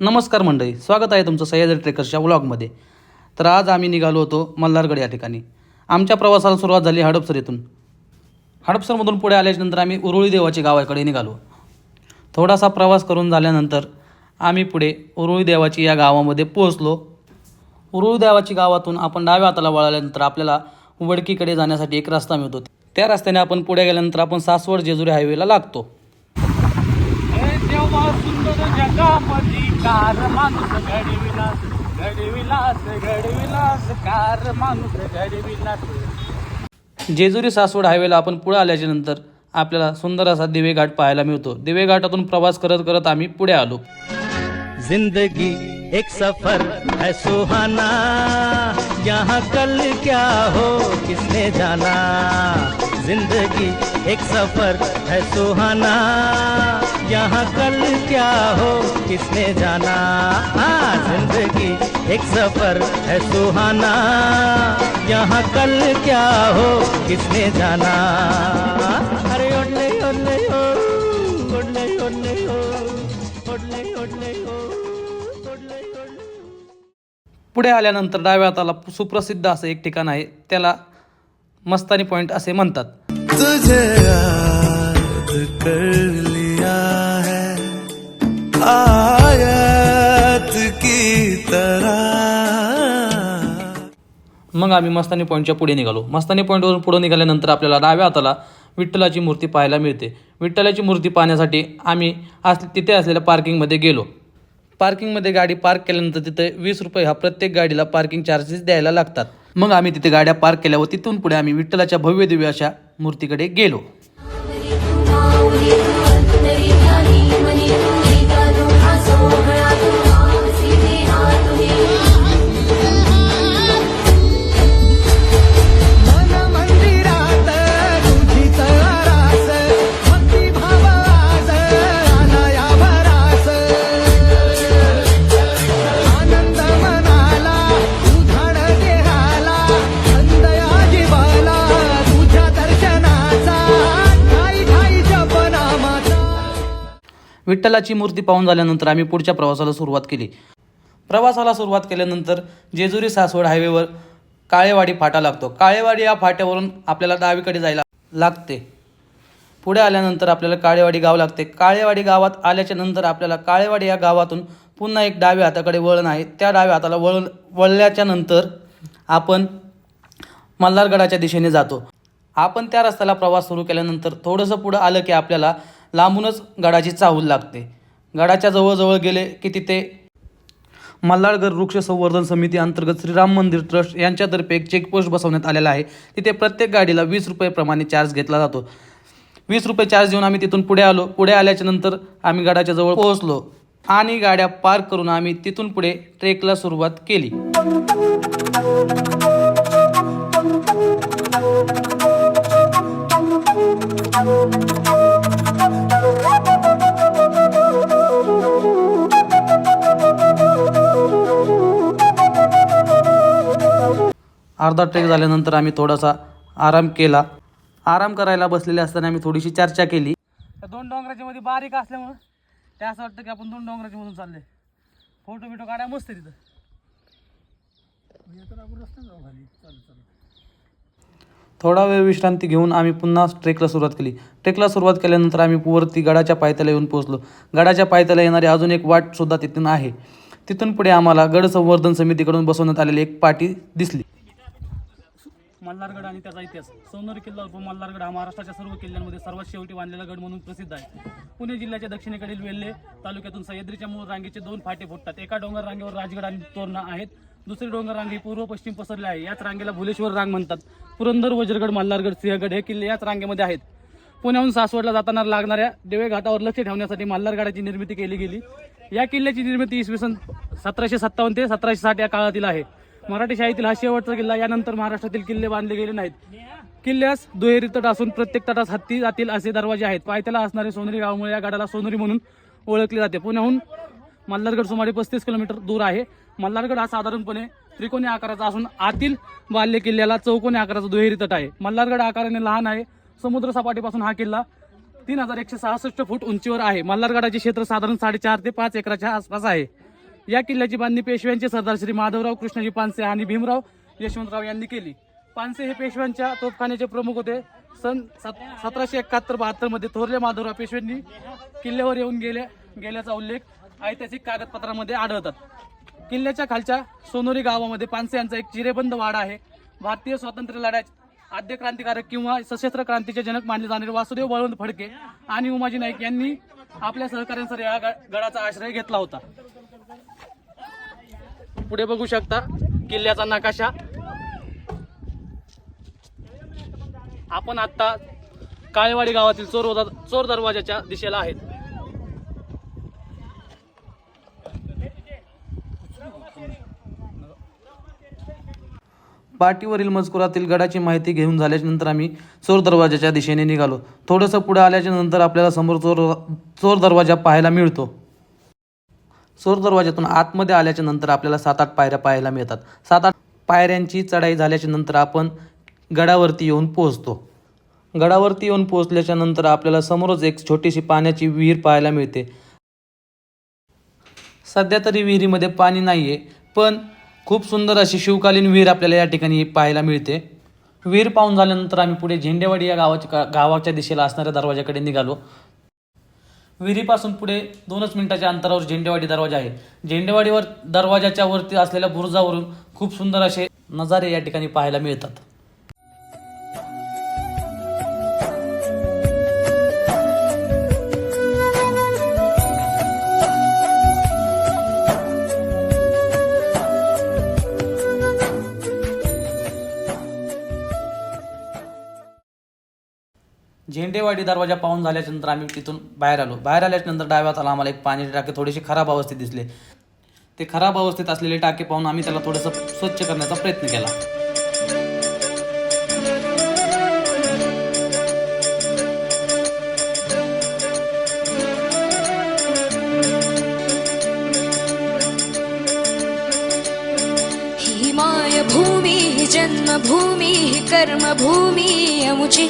नमस्कार मंडळी स्वागत आहे तुमचं सह्याद्री ट्रेकर्सच्या व्लॉगमध्ये. तर आज आम्ही निघालो होतो मल्हारगड या ठिकाणी. आमच्या प्रवासाला सुरुवात झाली हडपसर येथून. हडपसरमधून पुढे आल्याच्यानंतर आम्ही उरुळी देवाच्या गावाकडे निघालो. थोडासा प्रवास करून झाल्यानंतर आम्ही पुढे उरुळी देवाची या गावामध्ये पोहोचलो. उरुळी देवाची गावातून आपण डाव्या हाताला वळाल्यानंतर आपल्याला वडकीकडे जाण्यासाठी एक रस्ता मिळतो. त्या रस्त्याने आपण पुढे गेल्यानंतर आपण सासवड जेजुरी हायवेला लागतो. हे देवा सुंदर जगामध्ये कार माणूस घडविलास घडविलास घडविलास कार माणूस घडविलास. जेजुरी सासवड हायवेला आपण पुढे आल्याच्यानंतर आपल्याला सुंदर असा दिवे घाट पाहायला मिळतो. दिवे घाटातून प्रवास करत करत आम्ही पुढे आलो. जिंदगी एक सफर है सुहाना. यहाँ कल क्या हो किसने जाना? जिंदगी एक सफर है सुहाना. यहाँ कल क्या हो किसने जाना? हाँ ज़िंदगी एक सफ़र है सुहाना। यहाँ कल क्या हो किसने जाना? अरे ओडले ओडले हो ओडले ओडले ओडले ओडले ओडले ओडले पुढे आल्यानंतर डाव्या हाताला सुप्रसिद्ध असं एक ठिकाण आहे त्याला मस्तानी पॉईंट असे म्हणतात. तुझे याद कर आयत की तरह। मग आम्ही मस्तानी पॉईंटच्या पुढे निघालो. मस्तानी पॉईंटवरून पुढे निघाल्यानंतर आपल्याला डाव्या हाताला विठ्ठलाची मूर्ती पाहायला मिळते. विठ्ठलाची मूर्ती पाहण्यासाठी आम्ही अस तिथे असलेल्या पार्किंगमध्ये गेलो. पार्किंगमध्ये गाडी पार्क केल्यानंतर तिथे वीस रुपये हा प्रत्येक गाडीला पार्किंग चार्जेस द्यायला लागतात. मग आम्ही तिथे गाड्या पार्क केल्या व तिथून पुढे आम्ही विठ्ठलाच्या भव्य दिव्य अशा मूर्तीकडे गेलो. विठ्ठलाची मूर्ती पाहून झाल्यानंतर आम्ही पुढच्या प्रवासाला सुरुवात केली. प्रवासाला सुरुवात केल्यानंतर जेजुरी सासवड हायवेवर काळेवाडी फाटा लागतो. काळेवाडी या फाट्यावरून आपल्याला डावीकडे जायला लागते. पुढे आल्यानंतर आपल्याला काळेवाडी गाव लागते. काळेवाडी गावात आल्याच्यानंतर आपल्याला काळेवाडी या गावातून पुन्हा एक डाव्या हाताकडे वळण आहे. त्या डाव्या हाताला वळण वळल्याच्या नंतर आपण मल्हारगडाच्या दिशेने जातो. आपण त्या रस्त्याला प्रवास सुरू केल्यानंतर थोडंसं पुढं आलं की आपल्याला लांबूनच गडाची चाहूल लागते. गडाच्या जवळजवळ गेले की तिथे मल्हारगड वृक्ष संवर्धन समिती अंतर्गत श्रीराम मंदिर ट्रस्ट यांच्यातर्फे एक चेकपोस्ट बसवण्यात आलेला आहे. तिथे प्रत्येक गाडीला वीस रुपयेप्रमाणे चार्ज घेतला जातो. वीस रुपये चार्ज देऊन आम्ही तिथून पुढे आलो. पुढे आल्याच्यानंतर आम्ही गडाच्या जवळ पोहोचलो आणि गाड्या पार्क करून आम्ही तिथून पुढे ट्रेकला सुरुवात केली. अर्धा ट्रेक झाल्यानंतर आम्ही थोडासा आराम केला. आराम करायला बसलेले असताना आम्ही थोडीशी चर्चा केली. त्या दोन डोंगराच्या मध्ये बारीक असल्यामुळं ते असं वाटतं की आपण दोन डोंगराच्या मधून चालले फोटो बिटो काढाय मस्त तिथं. थोडा वेळ विश्रांती घेऊन आम्ही पुन्हा ट्रेकला सुरुवात केली. ट्रेकला सुरुवात केल्यानंतर आम्ही वरती गडाच्या पायथ्याला येऊन पोहोचलो. गडाच्या पायथ्याला येणारी अजून एक वाट सुद्धा तिथून आहे. तिथून पुढे आम्हाला गड संवर्धन समितीकडून बसवण्यात आलेली एक पाटी दिसली. मल्हारगड आणि त्याचा इतिहास. सोनेरी किल्ला उर्फ मल्हारगड हा महाराष्ट्राच्या सर्व किल्ल्यांमध्ये सर्वात शेवटी बांधलेला गड म्हणून प्रसिद्ध आहे. पुणे जिल्ह्याच्या दक्षिणेकडील वेल्हे तालुक्यातून सह्याद्रीच्या मूळ रांगेचे दोन फाटे फुटतात. एका डोंगर रांगेवर राजगड आणि तोरणा आहेत. दुसरी डोंगर रांग ही पूर्व पश्चिम पसरले आहे. याच रांगेला भुलेश्वर रांग म्हणतात. पुरंदर वज्रगड मल्हारगड सिंहगड हे किल्ले याच रांगेमध्ये आहेत. पुण्याहून सासवडला जाताना लागणाऱ्या देवे घाटावर लक्ष ठेवण्यासाठी मल्हारगडाची निर्मिती केली गेली. या किल्ल्याची निर्मिती इसवी सन सतराशे सत्तावन्न ते सतराशे साठ या काळातील आहे. मराठी शाळेतील हा शेवटचा किल्ला यानंतर महाराष्ट्रातील किल्ले बांधले गेले नाहीत. किल्ल्यास दुहेरी तट असून प्रत्येक तटास हत्ती जातील असे दरवाजे आहेत. पायथ्याला असणारे सोनेरी गावामुळे या गडाला सोनेरी म्हणून ओळखले जाते. पुण्याहून मल्हारगड सुमारे पस्तीस किलोमीटर दूर आहे. मल्हारगड हा साधारणपणे त्रिकोणी आकाराचा असून आतील बाल्य किल्ल्याला चौकोनी आकाराचा दुहेरी तट आहे. मल्हारगड आकाराने लहान आहे. समुद्र सपाटीपासून हा किल्ला तीन हजार एकशे सहासष्ट फूट उंचीवर आहे. मल्हारगडाचे क्षेत्र साधारण साडेचार ते पाच एकराच्या आसपास आहे. या किल्ल्याची बांधणी पेशव्यांचे सरदार श्री माधवराव कृष्णाजी पानसे आणि भीमराव यशवंतराव यांनी केली. पानसे हे पेशव्यांच्या तोफखान्याचे प्रमुख होते. सन सात सतराशे एकाहत्तर बहात्तरमध्ये थोरले माधवराव पेशव्यांनी किल्ल्यावर येऊन गेले गेल्याचा उल्लेख ऐतिहासिक कागदपत्रामध्ये आढळतात. किल्ल्याच्या खालच्या सोनोरी गावामध्ये पानसे यांचा एक चिरेबंद वाडा आहे. भारतीय स्वातंत्र्य लढ्यात आद्य क्रांतिकारक किंवा सशस्त्र क्रांतीचे जनक मानले जाणारे वासुदेव बळवंत फडके आणि उमाजी नाईक यांनी आपल्या सहकाऱ्यांसह या ग- गडाचा आश्रय घेतला होता. पुढे बघू शकता किल्ल्याचा नकाशा. आपण आता काळेवाडी गावातील चोर चोर दरवाजाच्या दिशेला आहेत. पाठीवरील मजकुरातील गडाची माहिती घेऊन झाल्याच्यानंतर आम्ही चोर दरवाजाच्या दिशेने निघालो. थोडंसं पुढे आल्याच्यानंतर आपल्याला समोर चोर चोर दरवाजा पाहायला मिळतो. चोर दरवाज्यातून आतमध्ये आल्याच्यानंतर आपल्याला सात आठ पायऱ्या पाहायला मिळतात. सात आठ पायऱ्यांची चढाई झाल्याच्यानंतर आपण गडावरती येऊन पोहोचतो. गडावरती येऊन पोहोचल्याच्या नंतर आपल्याला समोरच एक छोटीशी पाण्याची विहीर पाहायला मिळते. सध्या तरी विहिरीमध्ये पाणी नाही आहे पण खूप सुंदर अशी शिवकालीन विहीर आपल्याला या ठिकाणी पाहायला मिळते. विहीर पाहून झाल्यानंतर आम्ही पुढे झेंडेवाडी या गावाच्या गावाच्या दिशेला असणाऱ्या दरवाजाकडे निघालो. विहिरीपासून पुढे दोनच मिनिटाच्या अंतरावर झेंडेवाडी दरवाजा आहे. झेंडेवाडीवर दरवाजाच्या वरती असलेल्या बुरुजावरून खूप सुंदर असे नजारे या ठिकाणी पाहायला मिळतात. झेंडेवाडी दरवाजा पाहून झाल्याच्यानंतर आम्ही तिथून बाहेर आलो. बाहेर आल्याच्यानंतर डाव्यात आला आम्हाला एक पाण्याचे टाके थोडेसे खराब अवस्थेत दिसले. ते खराब अवस्थेत असलेले टाके पाहून आम्ही त्याला थोडंसं स्वच्छ करण्याचा प्रयत्न केला. ही माय भूमी ही जन्मभूमी ही कर्मभूमी अमुची.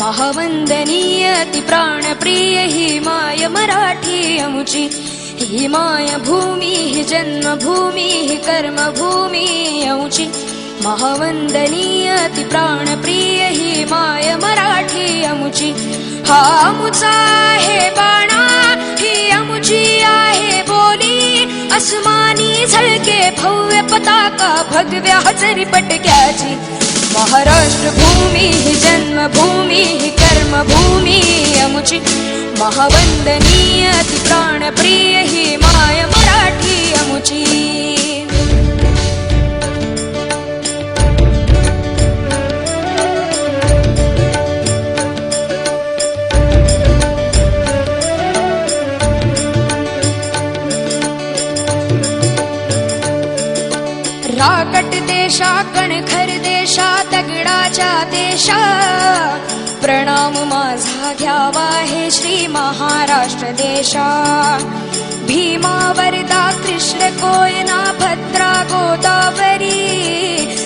महावंदनीय ती प्राणप्रिय ही माय मराठी अमुची ही माय भूमी जन्मभूमी ही कर्मभूमी अमुची महावंदनीय ती प्राणप्रिय ही माय मराठी अमुची हा बाणा ही अमुची आहे बोली। अस्मानी झळके भव्य पताका भगव्या हजरी पटक्याची महाराष्ट्र भूमी ही जन्मभूमी ही कर्मभूमी अमुची महावंदनीय ती प्राणप्रिय ही माय मराठी अमुची. राकट देशा कणखर खर देशा। प्रणाम माझा घ्यावा हे श्री महाराष्ट्र देशा। भीमा वरदा कृष्ण कोयना भद्रा गोदावरी।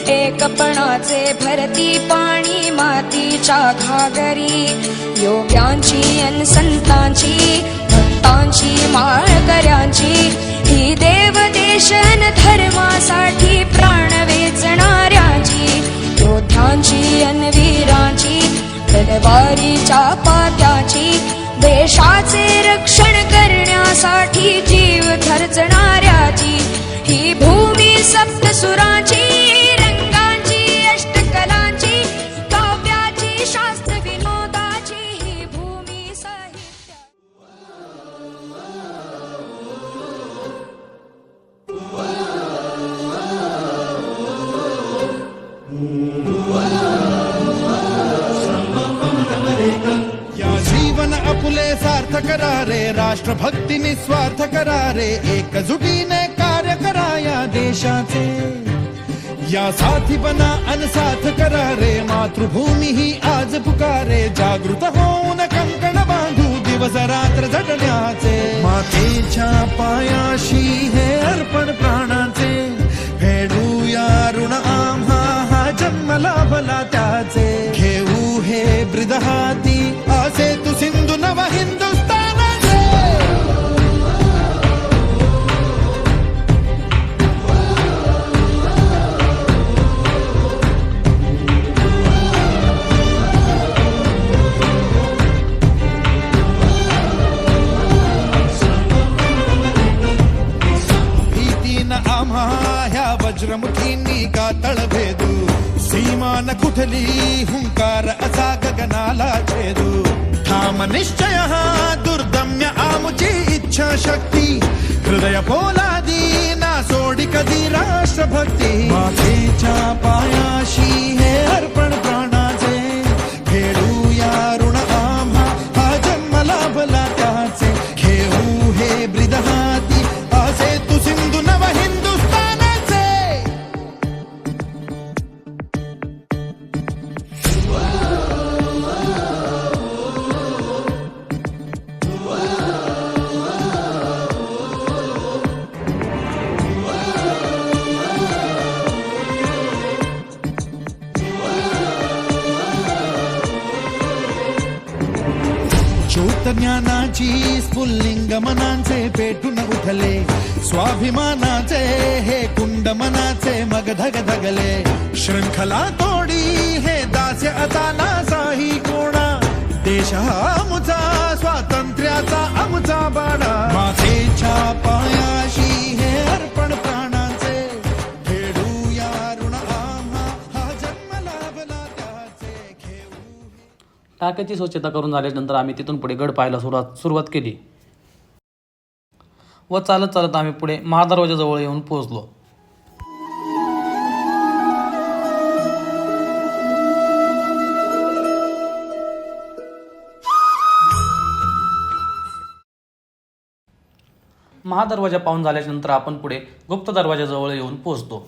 एकपणाचे भरती पाणी मातीच्या घागरी। योग्यांची अन संतांची भक्तांची माळकऱ्यांची। ही देव देशन धर्मासाठी प्राण वेचणाऱ्यांची योद्ध्यांची अन वीरांची तलवारीच्या पात्याची देशाचे रक्षण करण्यासाठी जीव थरचणाऱ्याची ही भूमी सप्तसुरांची. देशाचे या साथी बना, अनसाथ करा रे, मातृभूमी ही आज पुकारे। जागृत होऊन कंकण बांधू, दिवस रात्र झटण्याचे मातेच्या पायाशी हे अर्पण प्राणाचे। फेडूया ऋण आम्हा, हा जन्म लाभला त्याचे घेऊ हे ब्रिद हाती असे तू सिंधू नव हिंदुस्थानाचे इच्छा शक्ती हृदय पोलादी ना सोडी कधी राष्ट्रभक्ती मातेच्या पायाशी गमनांचे पेटून उठले. स्वाभिमानाचे हे कुंड मनाचे मग धग धगले श्रृंखला तोडी हे दास्य आता नासाही कोणा. देश हा आमचा स्वातंत्र्याचा आमचा बाडा. मातेच्या पायाशी हे अर्पण प्राणांचे. फेडूया ऋण आम्हा हा जन्म लाभला त्याचे. घेऊ टाक्याची स्वच्छता करून झाल्यानंतर आम्ही तिथून पुढे गड पाहायला सुरुवात सुरुवात केली. व चालत चालत आम्ही पुढे महादरवाजाजवळ येऊन पोहोचलो. महादरवाजा पाहून झाल्याच्यानंतर आपण पुढे गुप्त दरवाजाजवळ येऊन पोहोचतो.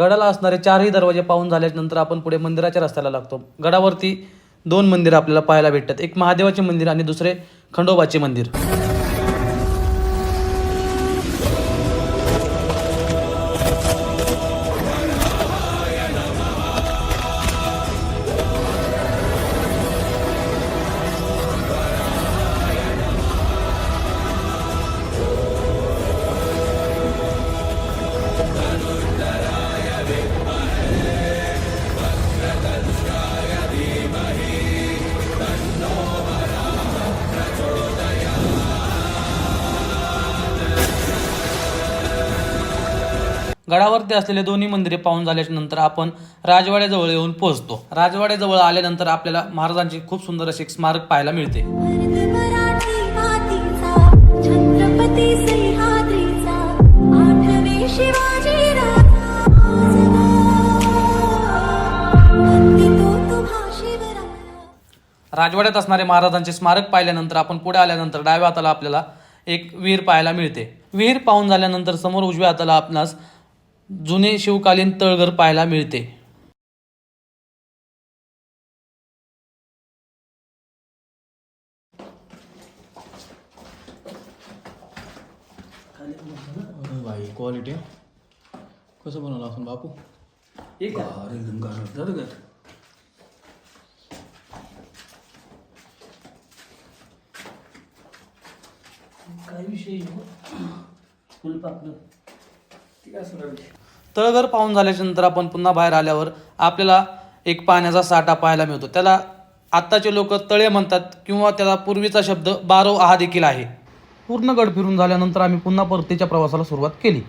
गडाला असणारे चारही दरवाजे पाहून झाल्यानंतर आपण पुढे मंदिराच्या रस्त्याला लागतो. गडावरती दोन मंदिर आपल्याला पाहायला भेटतात. एक महादेवाचे मंदिर आणि दुसरे खंडोबाचे मंदिर. गडावरती असलेले दोन्ही मंदिरे पाहून झाल्याच्यानंतर आपण राजवाड्याजवळ येऊन पोहोचतो. राजवाड्याजवळ आल्यानंतर आपल्याला महाराजांची खूप सुंदर असे एक स्मारक पाहायला मिळते. राजवाड्यात असणारे महाराजांचे स्मारक पाहिल्यानंतर आपण पुढे आल्यानंतर डाव्या हाताला आपल्याला एक विहीर पाहायला मिळते. विहीर पाहून झाल्यानंतर समोर उजव्या हाताला आपणास जुने शिवकालीन तळघर पाहायला मिळते. भाई क्वालिटी कसं बनवलं आपण बापू? अरे एकदम गाणं का तळघर पाहून झाल्याच्यानंतर आपण पुन्हा बाहेर आल्यावर आपल्याला एक पाण्याचा साठा पाहायला मिळतो. त्याला आत्ताचे लोक तळे म्हणतात किंवा त्याला पूर्वीचा शब्द बारो हा देखील आहे. पूर्ण गड फिरून झाल्यानंतर आम्ही पुन्हा परतीच्या प्रवासाला सुरुवात केली.